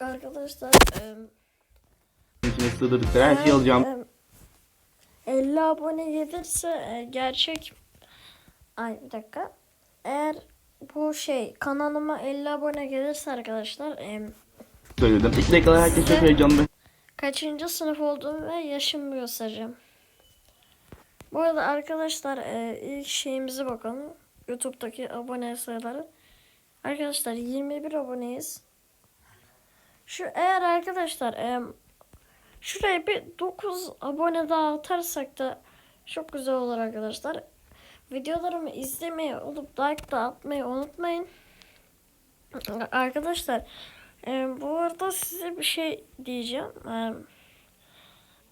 Arkadaşlar İçine sığdırdıkları her şeyi alacağım. em, 50 abone gelirse e, gerçek Ay bir dakika. Eğer bu şey kanalıma 50 abone gelirse arkadaşlar Söyledim. İlk dakikalar herkes çok heyecanlı. kaçıncı sınıf olduğumu ve yaşımı göstereceğim. Bu arada arkadaşlar e, ilk şeyimize bakalım. YouTube'daki abone sayıları. Arkadaşlar 21 aboneyiz. Şu eğer arkadaşlar e, şuraya bir 9 abone daha atarsak da çok güzel olur arkadaşlar. Videolarımı izlemeyi olup like da atmayı unutmayın. Arkadaşlar e, bu arada size bir şey diyeceğim. E,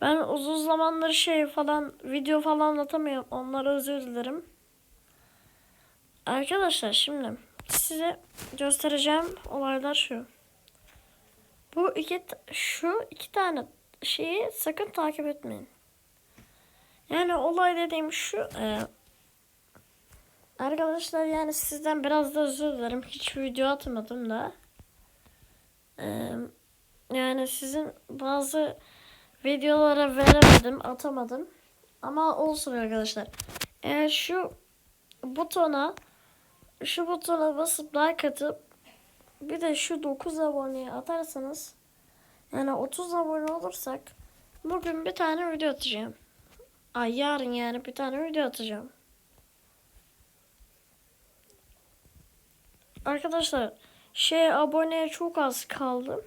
ben uzun zamandır şey falan video falan atamıyorum. Onlara özür dilerim. Arkadaşlar şimdi size göstereceğim olaylar şu. Bu iki şu iki tane şeyi sakın takip etmeyin. Yani olay dediğim şu e, Arkadaşlar yani sizden biraz da özür dilerim. Hiç video atmadım da. E, yani sizin bazı videolara veremedim, atamadım. Ama olsun arkadaşlar. Eğer şu butona şu butona basıp like atıp bir de şu 9 aboneye atarsanız yani 30 abone olursak bugün bir tane video atacağım. Ay yarın yani bir tane video atacağım. Arkadaşlar şey aboneye çok az kaldı.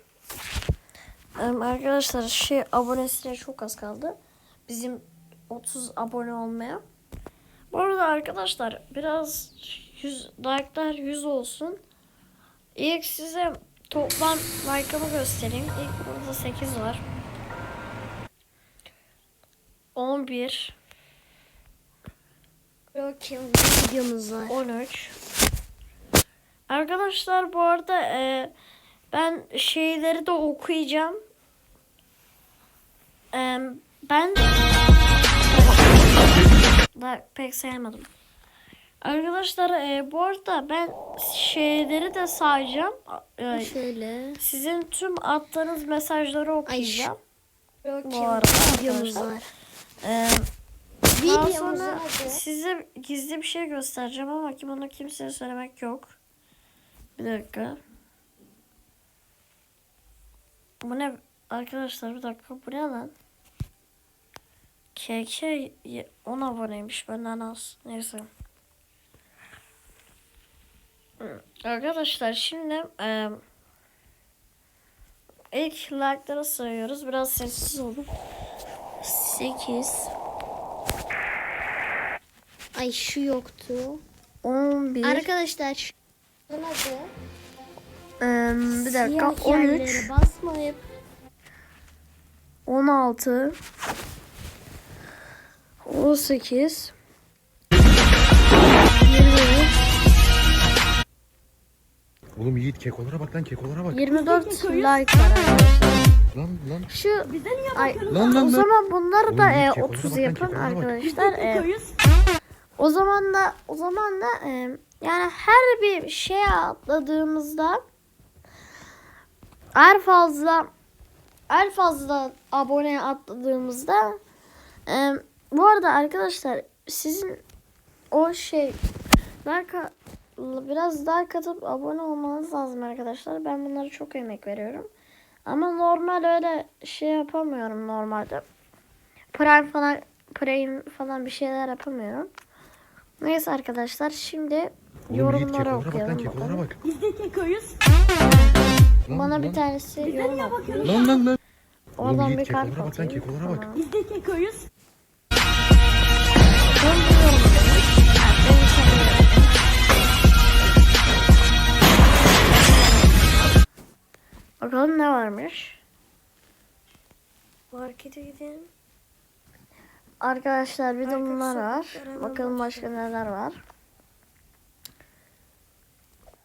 Arkadaşlar şey abonesine çok az kaldı. Bizim 30 abone olmaya. Bu arada arkadaşlar biraz 100 like'lar 100 olsun. İlk size toplam like'ımı göstereyim. İlk burada 8 var. 11, Bakayım videomuz var. 13. Arkadaşlar bu arada e, ben şeyleri de okuyacağım. E, ben pek sayamadım. Arkadaşlar e, bu arada ben şeyleri de sayacağım. E, Şöyle. sizin tüm attığınız mesajları okuyacağım. Bakayım Bu arada videomuz var. E, daha sonra size gizli bir şey göstereceğim ama ki bunu kimseye söylemek yok. Bir dakika. Bu ne? Arkadaşlar bir dakika bu ne lan? KK 10 aboneymiş benden az. Neyse. Arkadaşlar şimdi e, ilk like'lara sayıyoruz. Biraz sessiz olun. 8 Ay şu yoktu. 11 Arkadaşlar şu adı Em, bir dakika. Siyah yerlere 13 basmayıp. 16 18 Oğlum Yiğit kekolara bak lan kekolara bak. 24 like var. Lan lan. Şu ay, Lan, lan, o zaman bunları da Oğlum, e, iyi ki, 30 onlara yapın arkadaşlar. E, o zaman da o zaman da e, yani her bir şeye atladığımızda her fazla her fazla abone atladığımızda e, bu arada arkadaşlar sizin o şey like biraz like atıp abone olmanız lazım arkadaşlar. Ben bunlara çok emek veriyorum. Ama normal öyle şey yapamıyorum normalde. Prime falan Prime falan bir şeyler yapamıyorum. Neyse arkadaşlar şimdi Oğlum yorumları kekolara bak lan okuyalım bak. Biz de kekoyuz. Lan, Bana lan. bir tanesi yorum atmış. Lan lan lan. Oğlum Oradan Yiğit bir bak. Tamam. Biz de kekoyuz. Bakalım ne varmış. Markete gidelim. Arkadaşlar bir de bunlar var. Bakalım başka neler var.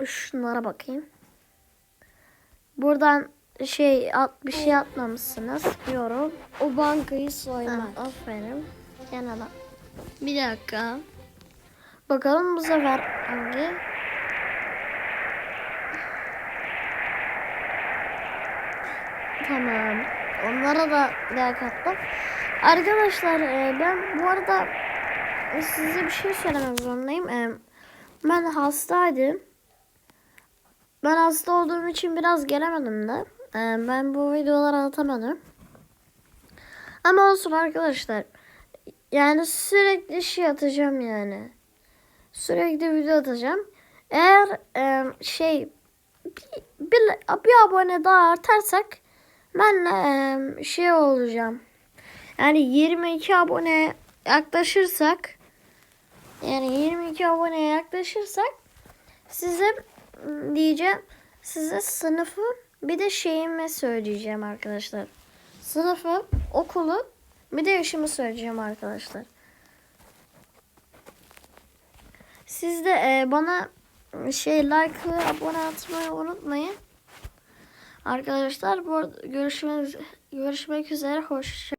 Şunlara bakayım. Buradan şey at bir şey atmamışsınız. Yorum. o bankayı Ha, soymak. aferin. Gene de. Bir dakika. Bakalım bu sefer hangi? Tamam. Onlara da like attım. Arkadaşlar e, ben bu arada size bir şey söylemek zorundayım. E, ben hastaydım. Ben hasta olduğum için biraz gelemedim de. E, ben bu videoları atamadım. Ama olsun arkadaşlar. Yani sürekli şey atacağım yani. Sürekli video atacağım. Eğer şey bir, bir, bir abone daha artarsak ben e, şey olacağım. Yani 22 abone yaklaşırsak yani 22 aboneye yaklaşırsak size diyeceğim size sınıfı bir de şeyimi söyleyeceğim arkadaşlar. Sınıfı, okulu bir de yaşımı söyleyeceğim arkadaşlar. Siz de e, bana şey like abone atmayı unutmayın. Arkadaşlar bu görüşmek, görüşmek üzere. Hoşça